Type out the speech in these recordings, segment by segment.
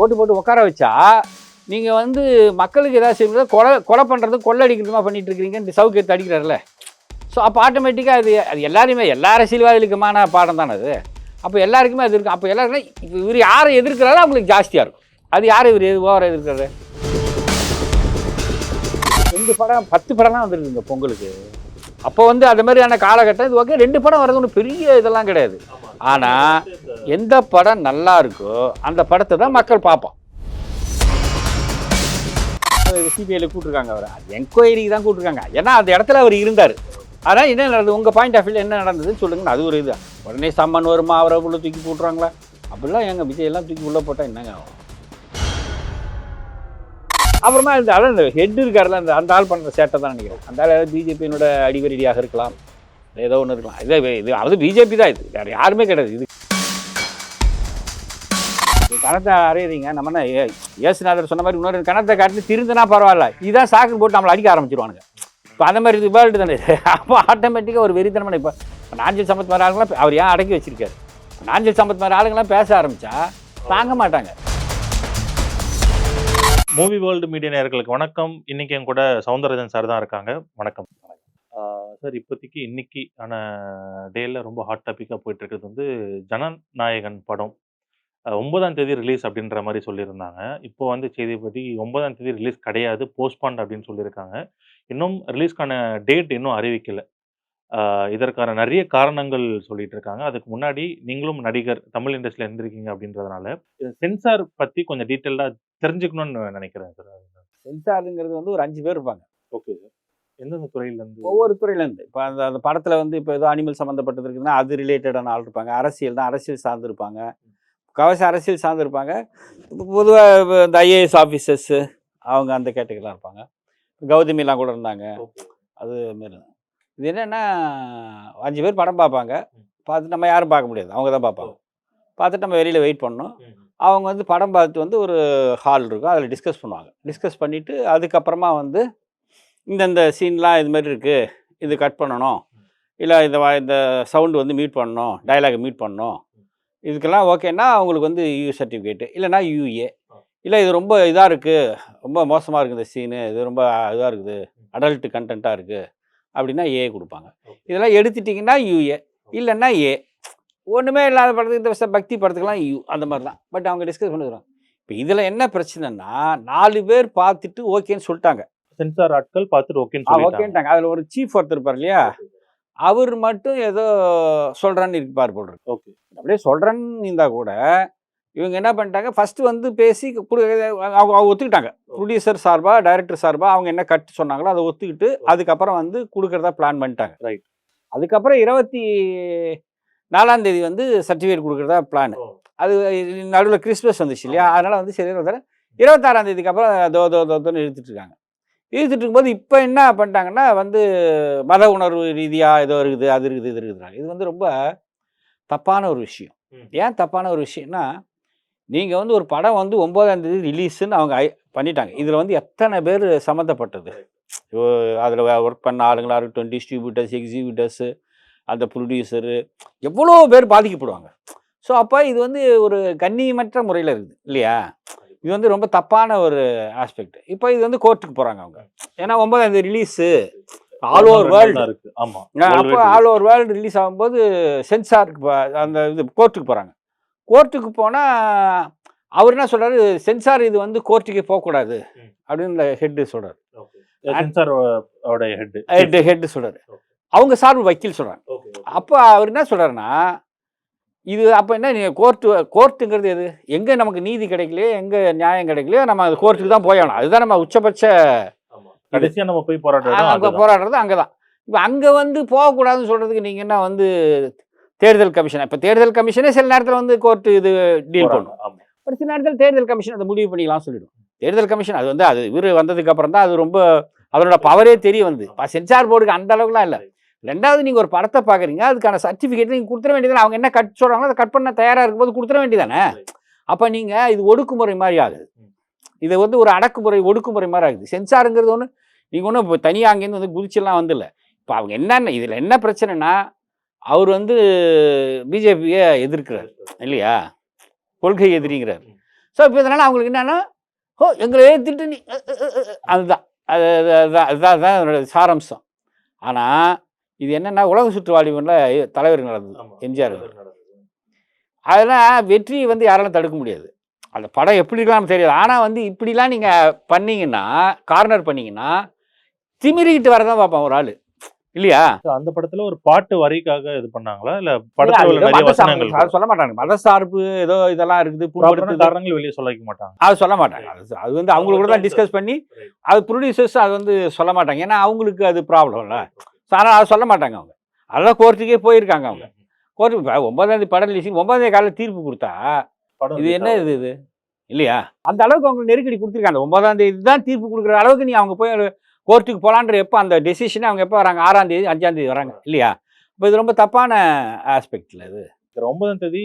ஓட்டு போட்டு உட்கார வச்சா நீங்கள் வந்து மக்களுக்கு ஏதாவது செய்யும்போது கொலை கொலை பண்ணுறது கொள்ளடிக்கிறதுமா பண்ணிட்டு இருக்கிறீங்கன்னு சவுக்கு அடிக்கிறாருல்ல. ஸோ அப்போ ஆட்டோமேட்டிக்காக அது அது எல்லாருமே எல்லா அரசியல்வாதிகளுக்குமான பாடம் தானே அது. அப்போ எல்லாருக்குமே அது இருக்கும் அப்போ எல்லாருமே இவர் யாரை எதிர்க்கிறாரோ அவங்களுக்கு ஜாஸ்தியாக இருக்கும். அது யார் இவர் எது ஓவராக எதிர்க்கிறாரு? ரெண்டு படம் பத்து படம்லாம் வந்துருக்குங்க இந்த பொங்கலுக்கு. அப்போ வந்து அது மாதிரியான காலகட்டம் இது ஓகே ரெண்டு படம் வர்றது ஒன்றும் பெரிய இதெல்லாம் கிடையாது. ஆனால் எந்த படம் நல்லா இருக்கோ அந்த படத்தை தான் மக்கள் பார்ப்போம். சிபிஐயில் கூட்டிருக்காங்க அவரை. என்கொயரிக்கு தான் கூட்டிருக்காங்க ஏன்னா அந்த இடத்துல அவர் இருந்தார். ஆனால் என்ன நடந்தது? உங்கள் பாயிண்ட் ஆஃப் வியூவில் என்ன நடந்ததுன்னு சொல்லுங்க அது ஒரு இது. உடனே சம்மன் வருமா? அவரை உள்ள தூக்கி போட்டுறாங்களா? அப்படிலாம் எங்கள் விஜய் எல்லாம் தூக்கி உள்ளே போட்டால் என்னங்க ஆகும்? அப்புறமா இந்த அதான் இந்த ஹெட் இருக்காருல அந்த அந்த ஆள் பண்ணுற சேட்டை தான் நினைக்கிறேன். அந்த ஆள் பிஜேபியினோட அடிவரடியாக இருக்கலாம். ஏதோ ஒன்று இருக்கலாம். இது இது அது பிஜேபி தான் இது. வேறு யாருமே கிடையாது. இது கணத்தை அறையிறீங்க. நம்ம என்ன ஏ- இயேசுநாதர் சொன்ன மாதிரி இன்னொரு கணத்தை காட்டி திருந்தினா பரவாயில்ல. இதான் சாக்கு போட்டு நம்மளை அடிக்க ஆரம்பிச்சிருவானுங்க. இப்போ அந்த மாதிரி இது வேர்ல்டு தானே. அப்போ ஆட்டோமேட்டிக்காக ஒரு வெறித்தனமான இப்போ நாஞ்சல் சம்பத் மாதிரி ஆளுங்களாம் அவர் ஏன் அடக்கி வச்சிருக்காரு? நாஞ்சல் சம்பத் மாதிரி ஆளுங்களாம் பேச ஆரம்பிச்சா தாங்க மாட்டாங்க. மூவி வேர்ல்டு மீடியா நேயர்களுக்கு வணக்கம். இன்னைக்கு என் கூட சவுந்தரராஜன் சார் தான் இருக்காங்க. வணக்கம். சார் இப்போதைக்கு இன்னைக்கு ஆன டேல ரொம்ப ஹாட் டாப்பிக்காக போயிட்டு இருக்கிறது வந்து ஜனநாயகன் படம். அஹ், ஒன்பதாம் தேதி ரிலீஸ் அப்படின்ற மாதிரி சொல்லியிருந்தாங்க. இப்போ வந்து செய்திப்படி ஒன்பதாம் தேதி ரிலீஸ் கிடையாது போஸ்ட்பாண்ட் அப்படின்னு சொல்லியிருக்காங்க. இன்னும் ரிலீஸ்க்கான டேட் இன்னும் அறிவிக்கல. இதற்கான நிறைய காரணங்கள் சொல்லிட்டு இருக்காங்க அதுக்கு முன்னாடி நீங்களும் நடிகர் தமிழ் இண்டஸ்ட்ரியில் இருந்திருக்கீங்க அப்படின்றதுனால சென்சார் பத்தி கொஞ்சம் டீட்டெயிலாக தெரிஞ்சுக்கணும்னு நினைக்கிறேன் சார். சென்சாருங்கிறது வந்து ஒரு அஞ்சு பேர் இருப்பாங்க. Okay sir. எந்தெந்த துறையிலேருந்து? ஒவ்வொரு துறையிலேருந்து. இப்போ அந்த அந்த படத்தில் வந்து இப்போ ஏதோ அனிமல் சம்மந்தப்பட்டது இருக்குதுன்னா அது ரிலேட்டடான ஆள் இருப்பாங்க. அரசியல் தான் அரசியல் சார்ந்திருப்பாங்க. கவச அரசியல் சார்ந்திருப்பாங்க. இப்போ பொதுவாக இந்த ஐஏஎஸ் ஆஃபீஸர்ஸு அவங்க அந்த கேட்டகரிலாம் இருப்பாங்க. கௌதமிலாம் கூட இருந்தாங்க. அது மாரி. தான். இது என்னென்னா அஞ்சு பேர் படம் பார்ப்பாங்க. பார்த்துட்டு நம்ம யாரும் பார்க்க முடியாது. அவங்க தான் பார்ப்பாங்க. பார்த்துட்டு நம்ம வெளியில் வெயிட் பண்ணணும். அவங்க வந்து படம் பார்த்துட்டு வந்து ஒரு ஹால் இருக்கும். அதில் டிஸ்கஸ் பண்ணுவாங்க. டிஸ்கஸ் பண்ணிவிட்டு அதுக்கப்புறமா வந்து இந்தந்த சீன்லாம் இது மாதிரி இருக்குது இது கட் பண்ணணும். இல்லை இந்த இந்த சவுண்டு வந்து மியூட் பண்ணணும். டயலாகை மியூட் பண்ணணும். இதுக்கெல்லாம் ஓகேன்னா அவங்களுக்கு வந்து யூ சர்டிஃபிகேட்டு இல்லைனா யூஏ இல்லை இது ரொம்ப இதாக இருக்குது ரொம்ப மோசமாக இருக்குது இந்த சீனு இது ரொம்ப இதாக இருக்குது. அடல்ட் கண்டென்ட்டாக இருக்குது அப்படின்னா ஏ கொடுப்பாங்க. இதெல்லாம் எடுத்துட்டிங்கன்னா யூஏ இல்லைன்னா ஏ ஒன்றுமே இல்லாத படத்துக்கு இந்த பக்தி படத்துக்கெல்லாம் யூ அந்த மாதிரி தான் பட் அவங்க டிஸ்கஸ் பண்ணுறோம் இப்போ இதில் என்ன பிரச்சனைனா நாலு பேர் பார்த்துட்டு ஓகேன்னு சொல்லிட்டாங்க. சென்சார் ஆட்கள் பார்த்துட்டு ஓகேன்னு ஓகேன்ட்டாங்க அதில் ஒரு சீஃப் ஒருத்தர் இருப்பார் இல்லையா? அவர் மட்டும் ஏதோ சொல்கிறேன்னு இருப்பார் போல் இருக்கு. ஓகே அப்படியே சொல்கிறேன்னு இருந்தால் கூட இவங்க என்ன பண்ணிட்டாங்க? ஃபஸ்ட்டு வந்து பேசி கொடு- அவங்க அவங்க ஒத்துக்கிட்டாங்க. ப்ரொடியூசர் சார்பாக டைரக்டர் சார்பாக அவங்க என்ன கட் சொன்னாங்களோ அதை ஒத்துக்கிட்டு அதுக்கப்புறம் வந்து கொடுக்கறதா பிளான் பண்ணிட்டாங்க. Right. அதுக்கப்புறம் இருபத்தி நாலாம் தேதி வந்து சர்டிஃபிகேட் கொடுக்கறதா பிளான் அது நடுவில் கிறிஸ்மஸ் வந்துச்சு இல்லையா? அதனால் வந்து சரி இருபத்தாறு இருபத்தாறாம் தேதிக்கு அப்புறம் தோ தோ தோன்னு இருக்காங்க. இழுத்துட்டு இருக்கும்போது இப்போ என்ன பண்ணிட்டாங்கன்னா வந்து மத உணர்வு ரீதியாக ஏதோ இருக்குது அது இருக்குது இது இருக்குதுறாங்க இது வந்து ரொம்ப தப்பான ஒரு விஷயம். ஏன் தப்பான ஒரு விஷயம்னா நீங்கள் வந்து ஒரு படம் வந்து ஒன்பதாம் தேதி ரிலீஸ்ன்னு அவங்க பண்ணிட்டாங்க. இதில் வந்து எத்தனை பேர் சம்மந்தப்பட்டது? அதில் ஒர்க் பண்ண ஆளுங்களா இருக்கட்டும் டிஸ்ட்ரிபியூட்டர்ஸ் எக்ஸிபியூட்டர்ஸு அந்த ப்ரொடியூசரு எவ்வளோ பேர் பாதிக்கப்படுவாங்க. ஸோ அப்போ இது வந்து ஒரு கண்ணியமற்ற முறையில் இருக்குது இல்லையா? இது வந்து ரொம்ப தப்பான ஒரு ஆஸ்பெக்ட் இப்போ இது வந்து கோர்ட்டுக்கு போகிறாங்க அவங்க. ஏன்னா ஒன்பதாம் தேதி ரிலீஸு ஆல் ஓவர் வேர்ல்டு இருக்கு. ஆமா. அப்போ ஆல் ஓவர் வேர்ல்டு ரிலீஸ் ஆகும்போது சென்சாருக்கு அந்த இது கோர்ட்டுக்கு போகிறாங்க கோர்ட்டுக்கு போனால் அவர் என்ன சொல்றாரு? சென்சார் இது வந்து கோர்ட்டுக்கே போகக்கூடாது. அப்படின்னு ஹெட்டு சொல்கிறார் சென்சார் ஓட ஹெட் ஹெட் ஹெட்டு சொல்கிறாரு அவங்க சார்பு வக்கீல் சொல்கிறாங்க அப்போ அவர் என்ன சொல்கிறாருன்னா இது அப்போ என்ன நீங்கள் கோர்ட்டு கோர்ட்டுங்கிறது எது? எங்கே நமக்கு நீதி கிடைக்கலையோ எங்கே நியாயம் கிடைக்கலையோ நம்ம அது கோர்ட்டுக்கு தான் போயாகணும் அதுதான் நம்ம உச்சபட்ச கடைசியா நம்ம போய் போராட்டம் அங்கே. போராடுறது அங்கே தான் இப்போ அங்கே வந்து போகக்கூடாதுன்னு சொல்கிறதுக்கு நீங்கள் என்ன வந்து தேர்தல் கமிஷன் இப்போ தேர்தல் கமிஷனே சில நேரத்தில் வந்து கோர்ட்டு இது டீல் பண்ணும். ஒரு சில நேரத்தில் தேர்தல் கமிஷன் அதை முடிவு பண்ணிக்கலாம் சொல்லிடும். தேர்தல் கமிஷன் அது வந்து அது இவர் வந்ததுக்கு அப்புறம் தான் அது ரொம்ப அதனோட பவரே தெரிய வந்து. சென்சார் போர்டுக்கு அந்த அளவுக்குலாம் இல்லை. ரெண்டாவது நீங்கள் ஒரு படத்தை பார்க்குறீங்க அதுக்கான சர்டிஃபிகேட் நீங்கள் கொடுத்துட வேண்டியது அவங்க என்ன கட் சொல்கிறாங்களோ அதை கட் பண்ண தயாராக இருக்கும்போது கொடுத்துட வேண்டியதானே அப்போ நீங்கள் இது ஒடுக்குமுறை மாதிரி ஆகுது. இது வந்து ஒரு அடக்குமுறை ஒடுக்குமுறை மாதிரி ஆகுது. சென்சாருங்கிறது ஒன்று நீங்கள் ஒன்றும் இப்போ தனியாக அங்கேருந்து வந்து குதிச்செல்லாம் வந்துல்ல இப்போ அவங்க என்னென்ன இதில் என்ன பிரச்சனைனா அவர் வந்து பிஜேபியை எதிர்க்கிறார் இல்லையா? கொள்கை எதிரிங்கிறார். ஸோ இப்போ இதனால் அவங்களுக்கு என்னன்னா ஓ எங்களை ஏற்றிட்டு நீ அதுதான். அது அது- அதுதான் அதுதான் அதனோட சாராம்சம். ஆனால் இது என்னென்னா உலக சுற்றுவாளிகளில் தலைவர் நடந்தது எம்ஜிஆர் அதெல்லாம் வெற்றியை வந்து யாராலும் தடுக்க முடியாது. அந்த படம் எப்படிலாம் தெரியாது. ஆனால் வந்து இப்படிலாம் நீங்கள் பண்ணீங்கன்னா கார்னர் பண்ணீங்கன்னா திமிரிக்கிட்டு வரதான் பார்ப்பான் ஒரு ஆள். இல்லையா? அந்த படத்துல ஒரு பாட்டு வரிக்காக இது பண்ணாங்களா? இல்ல படத்துல சொல்ல மாட்டாங்க மத சார்பு ஏதோ இதெல்லாம் இருக்குது காரணங்கள் வெளியே சொல்லிக்க மாட்டாங்க. அது சொல்ல மாட்டாங்க. அது வந்து அவங்கள கூட தான் டிஸ்கஸ் பண்ணி. அது ப்ரொடியூசர்ஸ் அது வந்து சொல்ல மாட்டாங்க. ஏன்னா அவங்களுக்கு அது ப்ராப்ளம்ல ஆனால் அதை சொல்ல மாட்டாங்க அவங்க. அதெல்லாம் கோர்ட்டுக்கே போயிருக்காங்க அவங்க. கோர்ட்டு இப்போ ஒன்பதாம் தேதி படம் ரிலீஸ் ஒன்பதாம் தேதி காலையில் தீர்ப்பு கொடுத்தா இது என்ன. இது இது? இல்லையா? அந்த அளவுக்கு அவங்க நெருக்கடி கொடுத்துருக்காங்க. ஒன்பதாம் தேதி தான் தீர்ப்பு கொடுக்குற அளவுக்கு நீ அவங்க போய் கோர்ட்டுக்கு போகலான்ற எப்போ அந்த டெசிஷனை அவங்க எப்போ வராங்க? ஆறாம் தேதி அஞ்சாம் தேதி வராங்க இல்லையா? இப்போ இது ரொம்ப தப்பான ஆஸ்பெக்ட்ல இது. ஒன்பதாம் தேதி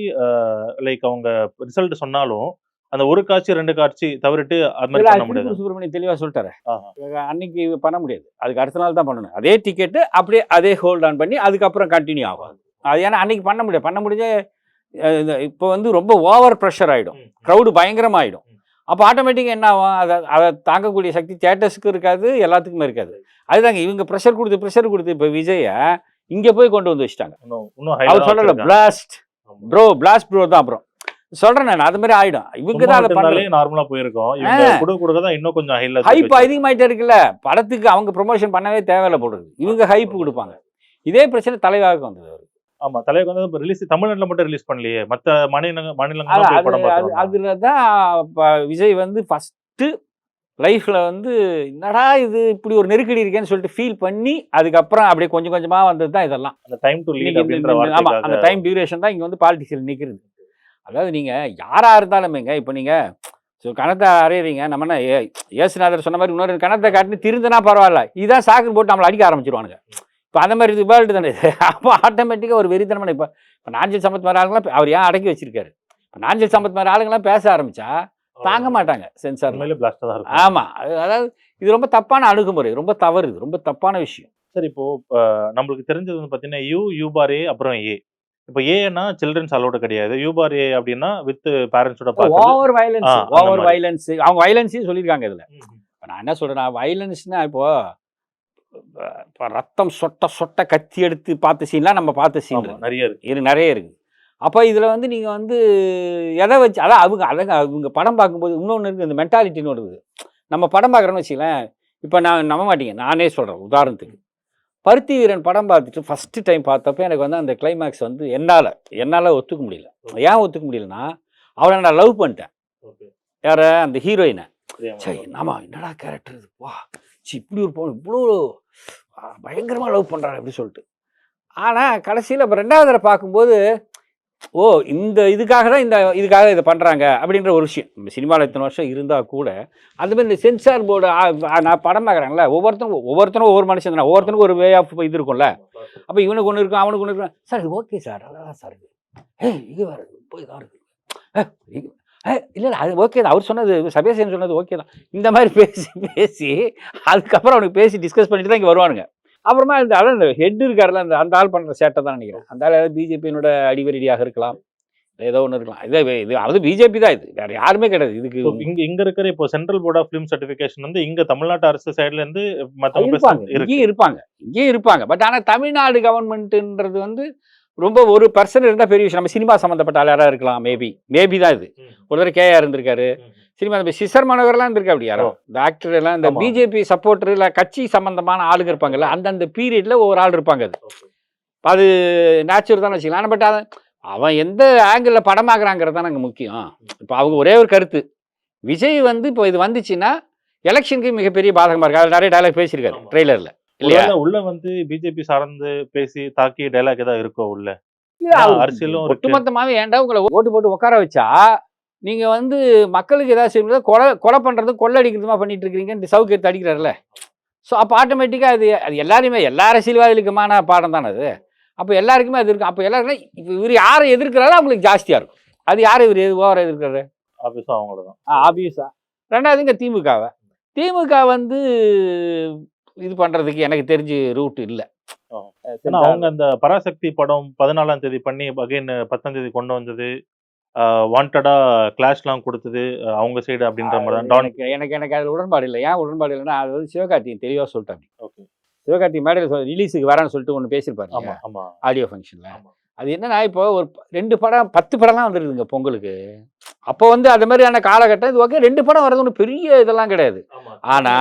லைக் அவங்க ரிசல்ட் சொன்னாலும் அந்த ஒரு காட்சி ரெண்டு காட்சி தவிர்த்து அது மாதிரி பண்ண முடியாது. சுப்பிரமணியம் தெளிவாக சொல்லிட்டாரு. அன்னைக்கு பண்ண முடியாது. அதுக்கு அடுத்த நாள் தான் பண்ணணும். அதே டிக்கெட்டு அப்படியே அதே ஹோல்ட் ஆன் பண்ணி அதுக்கப்புறம் கண்டினியூ ஆகும். அது ஏன்னா அன்னைக்கு பண்ண முடியாது. பண்ண முடிஞ்ச இப்போ வந்து ரொம்ப ஓவர் ப்ரெஷர் ஆகிடும் க்ரௌடு பயங்கரமாகிடும் அப்போ ஆட்டோமேட்டிக்காக என்ன ஆகும்? அதை அதை தாங்கக்கூடிய சக்தி தேட்டர்ஸுக்கு இருக்காது எல்லாத்துக்குமே இருக்காது. அதுதாங்க இவங்க ப்ரெஷர் கொடுத்து ப்ரெஷர் கொடுத்து இப்போ விஜயை இங்கே போய் கொண்டு வந்து வச்சுட்டாங்க. அவர் சொல்லல. பிளாஸ்ட். ப்ரோ பிளாஸ்ட் ப்ரோ தான் அப்புறம். சொல்கிறேன் நான் அது மாதிரி ஆகிடும் இவங்க தான் அதை பண்ணல நார்மலா போயிருக்கும். கொடுக்க கொடுக்க தான் இன்னும் கொஞ்சம் ஹைல ஹைப் அதிகமாயிட்டே இருக்குல்ல படத்துக்கு அவங்க ப்ரொமோஷன் பண்ணவே தேவையில்ல போடுறது இவங்க ஹைப் கொடுப்பாங்க. இதே பிரச்சனை தலைவாக வந்தது அவருக்கு. ஆமா தலைவர் வந்து ரிலீஸ் தமிழ்நாட்டுல மட்டும் ரிலீஸ் பண்ணலையே. மத்த மாநில மாநிலங்கள் அதுல தான் விஜய் வந்து ஃபஸ்ட்டு லைஃப்ல வந்து என்னடா இது இப்படி ஒரு நெருக்கடி இருக்கேன்னு சொல்லிட்டு ஃபீல் பண்ணி அதுக்கப்புறம் அப்படியே கொஞ்சம் கொஞ்சமா வந்தது தான் இதெல்லாம். அந்த டைம் டு லீட் அப்படின்ற இந்த- இந்த- ஆமா வார்த்தைக்காக அந்த டைம் டியூரேஷன் தான் இங்க வந்து பாலிட்டிக்ஸில் நிற்கிறது அதாவது நீங்க யாரா இருந்தாலுமேங்க இப்போ நீங்க ஸோ கணத்தை அறையிறீங்க நம்ம என்ன ஏ ஏசுநாதர் சொன்ன மாதிரி இன்னொரு கணத்தை காட்டினு திருந்தனா பரவாயில்ல. இதான் சாக்குன்னு போட்டு நம்மளை அடிக்க ஆரம்பிச்சிருவானுங்க. இப்போ அந்த மாதிரி இது வேர்ல்டு தானே. இது அப்போ ஆட்டோமேட்டிக்காக ஒரு வெறித்தனமான இப்போ இப்போ நாஞ்சல் சம்பத் மாதிரி ஆளுங்களாம் அவர் ஏன் அடக்கி வச்சிருக்காரு? இப்போ நாஞ்சல் சம்பத் மாதிரி ஆளுங்களாம் பேச ஆரம்பிச்சா தாங்க மாட்டாங்க சென்சார் உண்மையிலே பிளாஸ்டா தான் இருக்கும். ஆமா. அது- அதாவது இது ரொம்ப தப்பான அணுகுமுறை ரொம்ப தவறு இது ரொம்ப தப்பான விஷயம். சரி இப்போ நம்மளுக்கு தெரிஞ்சது வந்து பாத்தீங்கன்னா யூ யூ பார் ஏ அப்புறம் ஏ இப்போ ஏன்னா சில்ட்ரன்ஸ் அலோடு கிடையாது. யூ பார் ஏ அப்படின்னா வித் பேரண்ட்ஸோட ஓவர் வயலன்ஸ் ஓவர். வயலன்ஸ் அவங்க வயலன்ஸையும் சொல்லியிருக்காங்க இதுல. இப்ப நான் என்ன சொல்றேன்னா வயலன்ஸ்னா இப்போ இப்போ ரத்தம் சொட்ட சொட்ட கத்தி எடுத்து பார்த்த சீன்லாம் நம்ம பார்த்த சீன் நிறைய இருக்கு. இது நிறைய இருக்கு. அப்போ இதில் வந்து நீங்கள் வந்து எதை வச்சு அதான் அவங்க அழகா அவங்க படம் பார்க்கும்போது இன்னொன்று இருக்குது இந்த மென்டாலிட்டின்னு இருக்குது. நம்ம படம் பார்க்குறோன்னு வச்சுங்களேன் இப்போ நான் நம்ப மாட்டீங்க நானே சொல்கிறேன் உதாரணத்துக்கு. பருத்தி வீரன் படம் பார்த்துட்டு ஃபஸ்ட்டு டைம் பார்த்தப்ப எனக்கு வந்து அந்த கிளைமேக்ஸ் வந்து என்னால் என்னால் ஒத்துக்க முடியல. ஏன் ஒத்துக்க முடியலன்னா அவளை நான் லவ் பண்ணிட்டேன். யார? அந்த ஹீரோயினை சரி என்னம்மா என்னடா கேரக்டர் இது? வா சி இப்படி ஒரு பொண்ணு இவ்வளோ பயங்கரமாக லவ் பண்ணுறாரு அப்படி சொல்லிட்டு. ஆனால் கடைசியில் இப்போ ரெண்டாவது தடவை பார்க்கும்போது ஓ இந்த இதுக்காக தான் இந்த இதுக்காக இதை பண்ணுறாங்க அப்படின்ற ஒரு விஷயம். நம்ம சினிமாவில் இத்தனை வருஷம் இருந்தால் கூட அதுமாதிரி இந்த சென்சார் போர்டு நான் படம் பார்க்குறாங்களே ஒவ்வொருத்தரும் ஒவ்வொருத்தரும் ஒவ்வொரு மனுஷன் தானே ஒரு வே ஆஃப் இது இருக்கும்ல. அப்போ இவனுக்கு ஒன்று இருக்கும் அவனுக்கு ஒன்று இருக்கும். சார் இது ஓகே சார் நல்லா சார் இது ஏ இது வேறு போய் இதாக இருக்குது இல்லை இல்லை அது ஓகே தான். அவர் சொன்னது சபேசன் சொன்னது ஓகே தான். இந்த மாதிரி பேசி பேசி அதுக்கப்புறம் அவனுக்கு பேசி டிஸ்கஸ் பண்ணிட்டு தான் இங்கே வருவானுங்க. அப்புறமா இந்த அதான் இந்த ஹெட் இருக்காருல்ல அந்த அந்த ஆள் பண்ணுற சேட்டை தான் நினைக்கிறேன். அந்த ஆள் ஏதாவது பிஜேபியினோட அடிவரடியாக இருக்கலாம். ஏதோ ஒன்று இருக்கலாம். இதே இது அது பிஜேபி தான் இது. வேறு யாருமே கிடையாது. இதுக்கு இங்க இங்க இருக்கிற இப்போ central board of film certification வந்து இங்க தமிழ்நாட்டு அரசு சைடுல இருந்து மத்தவங்க இருப்பாங்க. இங்கேயும் இருப்பாங்க. இங்கேயும் இருப்பாங்க. பட் ஆனால் தமிழ்நாடு கவர்மெண்ட்டுன்றது வந்து ரொம்ப ஒரு பர்சன் இருந்தால் பெரிய விஷயம். நம்ம சினிமா சம்மந்தப்பட்ட ஆள் யாராக இருக்கலாம் மேபி மேபி தான் இது. ஒரு தடவை கேஆர் இருந்திருக்காரு. சினிமா சிசர் மனோகர்லாம் இருந்திருக்கா அப்படி? யாரோ. இந்த ஆக்டர் எல்லாம் இந்த. பிஜேபி சப்போர்ட்டர் இல்லை கட்சி சம்பந்தமான ஆளுங்க இருப்பாங்கல்ல அந்தந்த பீரியட்ல ஒரு ஆள் இருப்பாங்க அது. அது நேச்சுரல் தான் வச்சுக்கலாம் பட் அவன் அவன் எந்த ஆங்கிளில் படமாக்குறாங்கிறது தான் எனக்கு முக்கியம். இப்போ அவங்க ஒரே ஒரு கருத்து. விஜய் வந்து இப்போ இது வந்துச்சுன்னா எலெக்ஷனுக்கு மிகப்பெரிய பாதகமாக இருக்கு அவர் நிறைய டைலாக் பேசியிருக்காரு. ட்ரெய்லரில் இல்லையா? உள்ள வந்து பிஜேபி சார்ந்து பேசி தாக்கி டைலாக் ஏதாவது இருக்கோ உள்ள? அரசியலும். ஒட்டுமொத்தமாவே ஏன்டா உங்களை ஓட்டு போட்டு உட்கார வச்சா? நீங்க வந்து மக்களுக்கு ஏதாவது செய்யும்போது கொலை கொலை பண்றது கொள்ளடிக்கிறதுமா பண்ணிட்டு இருக்கிறீங்க இந்த சவுக்கு எடுத்து அடிக்கிறாருல்ல. ஸோ அப்போ ஆட்டோமேட்டிக்காக அது அது எல்லாருமே எல்லா அரசியல்வாதிகளுக்குமான பாடம் தானே அது? அப்போ எல்லாருக்குமே அது இருக்கும் அப்போ எல்லாருமே இவர் யாரை எதிர்க்கிறாரோ அவங்களுக்கு ஜாஸ்தியாக இருக்கும். அது யார் இவர் எது ஓவர எதிர்க்கிறாரு? ஆபீஸும் அவங்களதான். ஆபியஸா ரெண்டாவது இங்கே திமுகவை. திமுக வந்து இது பண்ணுறதுக்கு எனக்கு தெரிஞ்சு ரூட் இல்லை. ஏன்னா அவங்க அந்த பராசக்தி படம் பதினாலாம் தேதி பண்ணி அகைன் பத்தாம் தேதி கொண்டு வந்தது. வாண்டடா கிளாஷ்லாம் கொடுத்தது அவங்க சைடு அப்படின்ற மாதிரி தான் எனக்கு எனக்கு எனக்கு அதில் உடன்பாடு இல்லை. ஏன் உடன்பாடு இல்லைன்னா அது வந்து சிவகார்த்திகேயன் தெளிவாக சொல்லிட்டாங்க. ஓகே சிவகார்த்தி மேடையில் ரிலீஸுக்கு வரேன்னு சொல்லிட்டு ஒன்று பேசியிருப்பாரு ஆமா ஆமா. ஆடியோ ஃபங்க்ஷனில் ஆமா. அது என்னன்னா இப்போ ஒரு ரெண்டு படம் பத்து படம்லாம் வந்துருக்குங்க பொங்கலுக்கு. அப்போ வந்து அது மாதிரியான காலகட்டம் இது ஓகே ரெண்டு படம் வர்றது ஒன்றும் பெரிய இதெல்லாம் கிடையாது. ஆனா,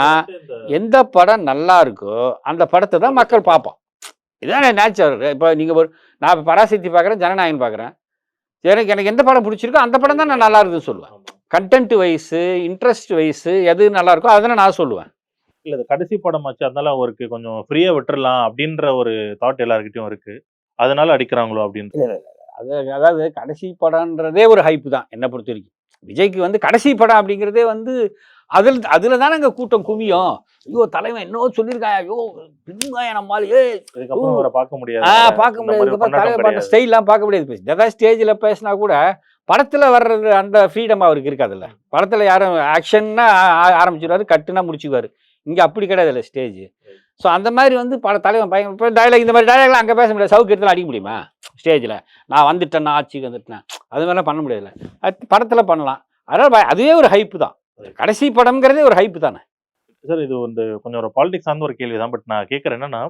எந்த படம் நல்லா இருக்கோ அந்த படத்தை தான் மக்கள் பார்ப்போம். இதானே நேச்சர் இப்போ நீங்கள் ஒரு நான் இப்போ பராசக்தி பார்க்குறேன் ஜனநாயகன் பார்க்குறேன். எனக்கு எனக்கு எந்த படம் பிடிச்சிருக்கோ அந்த படம் தான் நான் நல்லா இருக்குதுன்னு சொல்லுவேன். கண்டென்ட் வைஸு இன்ட்ரெஸ்ட் வைஸு எது நல்லா இருக்கோ அதனை நான் சொல்லுவேன். இல்ல கடைசி படம் ஆச்சு அதனால அவருக்கு கொஞ்சம் ஃப்ரீயா விட்டுறலாம் அப்படின்ற ஒரு தாட் எல்லார்கிட்டயும் இருக்கு. அதனால அடிக்கிறாங்களோ அப்படின்னு. அது அதாவது கடைசி படம்ன்றதே ஒரு ஹைப்பு தான் என்னை பொறுத்த வரைக்கும். விஜய்க்கு வந்து கடைசி படம் அப்படிங்கிறதே வந்து அதில் அதில் தானே அங்கே கூட்டம் குவியும். ஐயோ தலைவன் என்னவோ சொல்லியிருக்காங்க ஐயோ பின்னுங்க நம்மால் ஏ இதுக்கப்புறம் பார்க்க முடியாது. ஆ பார்க்க முடியாது. இதுக்கப்புறம் தலைவர் பாட்ட. ஸ்டைல்லாம் பார்க்க முடியாது. ஏதாவது ஸ்டேஜில் பேசினா கூட படத்தில் வர்றது அந்த ஃப்ரீடம் அவருக்கு இருக்காதுல்ல படத்தில் யாரும் ஆக்ஷன்னா ஆரம்பிச்சிடுவாரு கட்டுனா முடிச்சுக்குவாரு. இங்கே அப்படி கிடையாதுல்ல ஸ்டேஜ் ஸோ அந்த மாதிரி வந்து பல தலைவன் பையன் இப்போ டைலாக் இந்த மாதிரி டைலாக்லாம் அங்கே பேச முடியாது. சவுக்கு எடுத்துலாம் அடிக்க முடியுமா? ஸ்டேஜில் நான் வந்துட்டேன் நான் ஆட்சிக்கு வந்துட்டேன். அது மாதிரிலாம் பண்ண முடியாதுல்ல. அது படத்தில் பண்ணலாம். அதனால் அதுவே ஒரு ஹைப்பு தான். கடைசி படம்ங்கிறதே ஒரு ஹைப்பு தானே. சார் இது வந்து கொஞ்சம் ஒரு பாலிடிக்ஸ் சார்ந்த ஒரு கேள்வி தான். பட் நான் கேட்குறேன் என்னன்னா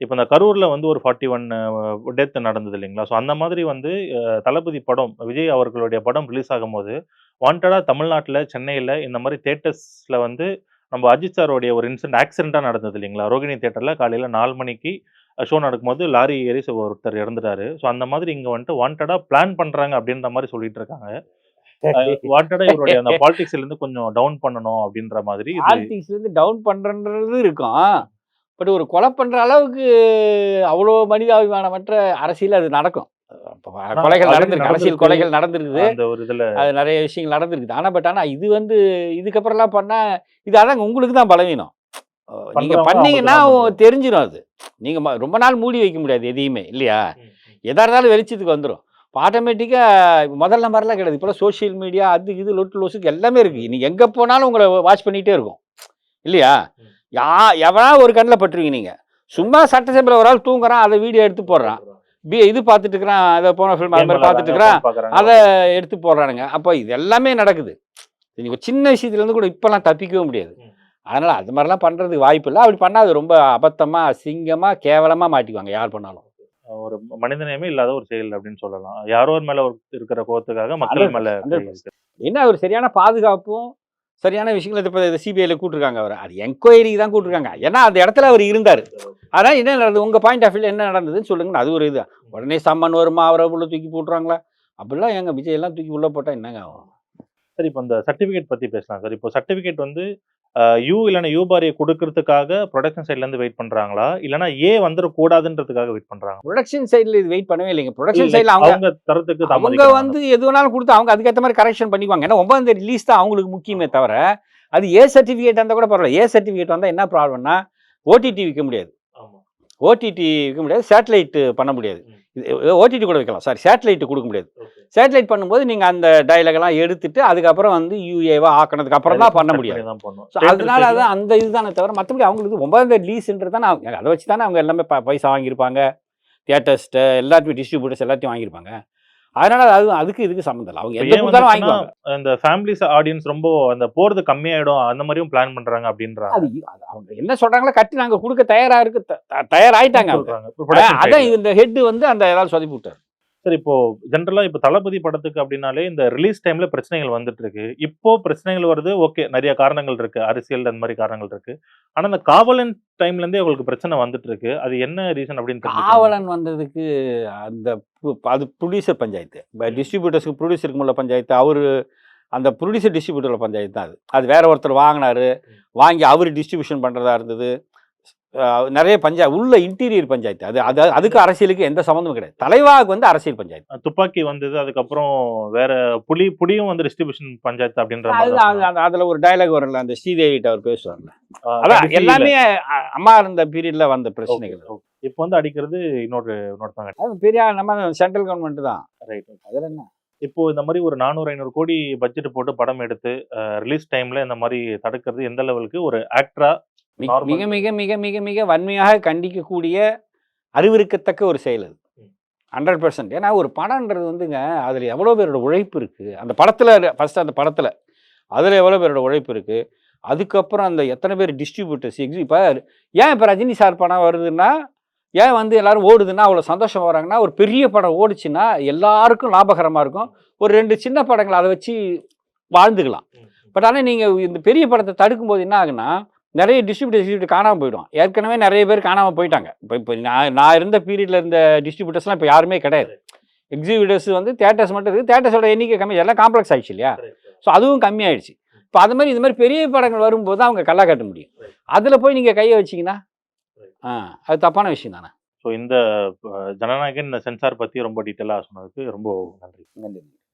இப்போ இந்த கரூரில் வந்து ஒரு ஃபார்ட்டி ஒன் டெத் நடந்தது இல்லைங்களா? ஸோ அந்த மாதிரி வந்து தளபதி படம் விஜய் அவர்களுடைய படம் ரிலீஸ் ஆகும்போது வாண்டடாக தமிழ்நாட்டில் சென்னையில் இந்த மாதிரி தேட்டர்ஸில் வந்து நம்ம அஜித் சாரோடைய ஒரு இன்சிடென்ட் ஆக்சிடென்ட்டாக நடந்தது இல்லைங்களா? ரோகிணி தேட்டரில் காலையில் நாலு மணிக்கு ஷோ நடக்கும்போது லாரி ஏறி ஒருத்தர் இறந்துட்டாரு. ஸோ அந்த மாதிரி இங்கே வந்துட்டு வாண்டடாக பிளான் பண்ணுறாங்க அப்படின்ற மாதிரி சொல்லிட்டு இருக்காங்க. வாண்டடா இவருடைய அந்த பாலிடிக்ஸ்லேருந்து கொஞ்சம் டவுன் பண்ணணும் அப்படின்ற மாதிரி பாலிடிக்ஸ்லேருந்து டவுன் பண்ணுறது இருக்கும். பட் ஒரு கொலை பண்ணுற அளவுக்கு அவ்வளோ மனிதாபிமானமற்ற அரசியல் அது நடக்கும். கொலைகள் நடந்திருக்கு அரசியல். கொலைகள் நடந்திருக்குது. அந்த ஒரு இதுல அது நிறைய விஷயங்கள் நடந்திருக்குது. ஆனால் பட் ஆனால் இது வந்து இதுக்கப்புறம்லாம் பண்ணால் இது அதாங்க உங்களுக்கு தான் பலவீனம். நீங்கள் பண்றவங்க பண்ணீங்கன்னா தெரிஞ்சிடும் அது. நீங்கள் ரொம்ப நாள் மூடி வைக்க முடியாது எதையுமே இல்லையா? எதா இருந்தாலும் வெளிச்சத்துக்கு வந்துடும் இப்போ ஆட்டோமேட்டிக்காக முதல்ல மாதிரிலாம் கிடையாது. இப்போ சோஷியல் மீடியா அது இது லொட்டு லொசுக்கு எல்லாமே இருக்குது நீங்கள் எங்கே போனாலும் உங்களை வாட்ச் பண்ணிகிட்டே இருக்கும். இல்லையா? யா எவனா ஒரு கண்ணில் பட்டுருவீங்க நீங்கள் சும்மா சட்டசபையில் ஒரு ஆள் தூங்குறான் அதை வீடியோ எடுத்து போடுறான். பி இது பார்த்துட்டு இருக்கிறான் அதை போன ஃபிலிம் அது மாதிரி பார்த்துட்டு இருக்கிறான் அதை எடுத்து போடுறானுங்க. அப்போ இது எல்லாமே நடக்குது. நீங்க ஒரு சின்ன விஷயத்துலேருந்து கூட இப்போல்லாம் தப்பிக்கவே முடியாது. அதனால் அது மாதிரிலாம் பண்ணுறதுக்கு வாய்ப்பு இல்லை. அப்படி பண்ணால் அது ரொம்ப அபத்தமாக அசிங்கமாக கேவலமாக மாட்டிக்குவாங்க யார் பண்ணாலும். ஒரு மனிதநேயமே இல்லாத ஒரு செயல் அப்படின்னு சொல்லலாம். யாரோ ஒரு மேல ஒரு இருக்கிற கோவத்துக்காக மக்கள் மேல. என்ன ஒரு சரியான பாதுகாப்பும் சரியான விஷயங்களை இப்போ சிபிஐயில் கூட்டிருக்காங்க அவர். அது என்கொயரிக்கு தான் கூட்டிருக்காங்க. ஏன்னா அந்த இடத்துல அவர் இருந்தார். ஆனால் என்ன நடந்தது? உங்கள் பாயிண்ட் ஆஃப் வியூ என்ன நடந்ததுன்னு சொல்லுங்க அது ஒரு இது. உடனே சம்மன் வருமா? அவரை உள்ள தூக்கி போட்டுருவாங்களா? அப்படிலாம் எங்கள் விஜய் எல்லாம் தூக்கி உள்ளே போட்டால் என்னங்க ஆகும்? சரி இப்போ இந்த சர்டிபிகேட் பத்தி பேசலாம் சார் இப்போ சர்டிபிகேட் வந்து யூ இல்லைன்னா யூ பாரியை கொடுக்கறதுக்காக ப்ரொடக்ஷன் சைட்ல இருந்து வெயிட் பண்றாங்களா? இல்லைன்னா ஏ வந்துடக்கூடாதுன்றதுக்காக வெயிட் பண்றாங்க ப்ரொடக்ஷன் சைடில் இது வெயிட் பண்ணவே இல்லைங்க. ப்ரொடக்ஷன் சைடில் அவங்க அவங்க தரத்துக்கு அவங்க. வந்து எது வேணாலும் கொடுத்து அவங்க அதுக்கேற்ற மாதிரி கரெக்ஷன் பண்ணிக்குவாங்க. ஏன்னா ஒன்பதாம் தேதி ரிலீஸ் தான் அவங்களுக்கு முக்கியமே தவிர அது ஏ சர்டிஃபிகேட் இருந்தால் கூட பரவாயில்ல. ஏ சர்டிஃபிகேட் வந்தால் என்ன ப்ராப்ளம்னா ஓடிடி விற்க முடியாது. ஆமா. ஓடிடி விற்க முடியாது. சேட்டலைட் பண்ண முடியாது. ஓடிடி கூட வைக்கலாம். சாரி சேட்டலைட் கொடுக்க முடியாது. சேட்டலைட் பண்ணும்போது நீங்கள் அந்த எல்லாம் எடுத்துட்டு அதுக்கப்புறம் வந்து யூஏவா ஆக்கினதுக்கு அப்புறம் தான் பண்ண முடியாது. ஸோ அதனால அதான் அந்த இதுதானே தவிர மற்றபடி அவங்களுக்கு ஒன்பதாம் தேதி லீஸ்ன்றது தானே அதை வச்சு தானே அவங்க எல்லாமே ப- பைசா வாங்கியிருப்பாங்க. தியேட்டர்ஸ்ட்டு எல்லாத்தையும் டிஸ்ட்ரிபியூட்டர்ஸ் எல்லாத்தையும் வாங்கியிருப்பாங்க. அதனால அது அதுக்கு இதுக்கு சம்மந்தம் இல்லை. அவங்க எந்த கொடுத்தாலும் வாங்கிக்குவாங்க. இந்த ஃபேமிலிஸ் ஆடியன்ஸ் ரொம்ப அந்த போறது கம்மியாயிடும் அந்த மாதிரியும் பிளான் பண்றாங்க அப்படின்றாங்க. அது அவங்க என்ன சொல்றாங்களோ கட்டி நாங்க கொடுக்க தயாரா இருக்கு தயாராயிட்டாங்க அதான். இந்த ஹெட் வந்து அந்த ஏதாவது சொதப்பி விட்டார். சரி இப்போ ஜென்ரலா இப்போ தளபதி படத்துக்கு அப்படின்னாலே இந்த ரிலீஸ் டைம்ல பிரச்சனைகள் வந்துட்டு இருக்கு இப்போ பிரச்சனைகள் வருது ஓகே நிறைய காரணங்கள் இருக்கு. அரசியல் அந்த மாதிரி காரணங்கள் இருக்கு. ஆனா இந்த காவலன் டைம்ல இருந்தே அவங்களுக்கு பிரச்சனை வந்துட்டு இருக்கு அது என்ன ரீசன் அப்படின்னு? காவலன் வந்ததுக்கு அந்த அது ப்ரொடியூசர் பஞ்சாயத்து. டிஸ்ட்ரிபியூட்டர்ஸ்க்கு ப்ரொடியூசருக்கு உள்ள பஞ்சாயத்து. அவர் அந்த ப்ரொடியூசர் டிஸ்ட்ரிபியூட்டர் பஞ்சாயத்து தான் அது. அது வேற ஒருத்தர் வாங்கினாரு. வாங்கி அவர் டிஸ்ட்ரிபியூஷன் பண்ணுறதா இருந்தது. நிறைய பஞ்சா உள்ள இன்டீரியர் பஞ்சாயத்து. அது அது அதுக்கு அரசியலுக்கு எந்த சம்மந்தமும் கிடையாது. தலைவாவுக்கு வந்து அரசியல் பஞ்சாயத்து. துப்பாக்கி வந்தது அதுக்கப்புறம் வேற புலி புலியும் வந்து டிஸ்ட்ரிபியூஷன் பஞ்சாயத்து அப்படின்ற அதுல ஒரு டயலாக் வரல அந்த ஸ்ரீதேவிட்ட அவர் பேசுவார்ல. அதான். எல்லாமே அம்மா இருந்த பீரியட்ல வந்த பிரச்சனைகள். இப்போ வந்து அடிக்கிறது இன்னொரு இன்னொருத்தவங்க அது பெரிய நம்ம சென்ட்ரல் கவர்மெண்ட் தான். ரைட் அதுல என்ன? இப்போ இந்த மாதிரி ஒரு நானூறு ஐநூறு கோடி பட்ஜெட் போட்டு படம் எடுத்து ரிலீஸ் டைம்ல இந்த மாதிரி தடுக்கிறது எந்த லெவலுக்கு ஒரு ஆக்டரா மிக. மிக மிக மிக மிக மிக வன்மையாக கண்டிக்கக்கூடிய அறிவிருக்கத்தக்க ஒரு செயல் அது. ஹண்ட்ரட் பர்சன்ட் ஏன்னா ஒரு படம்ன்றது வந்துங்க அதில் எவ்வளோ பேரோட உழைப்பு இருக்குது அந்த படத்தில் ஃபஸ்ட்டு அந்த படத்தில் அதில் எவ்வளோ பேரோட உழைப்பு இருக்குது அதுக்கப்புறம் அந்த எத்தனை பேர் டிஸ்ட்ரிபியூட்டர்ஸ் எக்ஸி இப்போ ஏன் இப்போ ரஜினி சார் படம் வருதுன்னா ஏன் வந்து எல்லாரும் ஓடுதுன்னா அவ்வளோ சந்தோஷம் வராங்கன்னா ஒரு பெரிய படம் ஓடுச்சுன்னா எல்லாருக்கும் லாபகரமாக இருக்கும். ஒரு ரெண்டு சின்ன படங்கள் அதை வச்சு வாழ்ந்துக்கலாம். பட் ஆனால் நீங்கள் இந்த பெரிய படத்தை தடுக்கும்போது என்ன ஆகுன்னா நிறைய டிஸ்ட்ரிபியூட்டர் டிஸ்ட்ரிபியூட்டர் காணாமல் போயிடும் ஏற்கனவே நிறைய பேர் காணாமல் போயிட்டாங்க. இப்போ இப்போ நான் நான் இருந்த பீரியடில் இருந்த டிஸ்ட்ரிபியூட்டர்ஸ்லாம் இப்போ யாருமே கிடையாது. எக்ஸிபியூட்டர்ஸ் வந்து தேட்டர்ஸ் மட்டும் இருக்குது தேட்டர்ஸோட எண்ணிக்கை கம்மி. எல்லாம் காம்ப்ளெக்ஸ் ஆயிடுச்சு இல்லையா? ஸோ அதுவும் கம்மியாயிடுச்சு. இப்போ அது மாதிரி இது மாதிரி பெரிய படங்கள் வரும்போது தான் அவங்க கல்லா காட்ட முடியும். அதில் போய் நீங்கள் கையை வச்சிங்கன்னா ஆ அது தப்பான விஷயம் தானே? ஸோ இந்த அஹ், ஜனநாயகன் இந்த சென்சார் பத்தி ரொம்ப டீட்டெயிலாக சொன்னதுக்கு ரொம்ப நன்றி. நன்றி.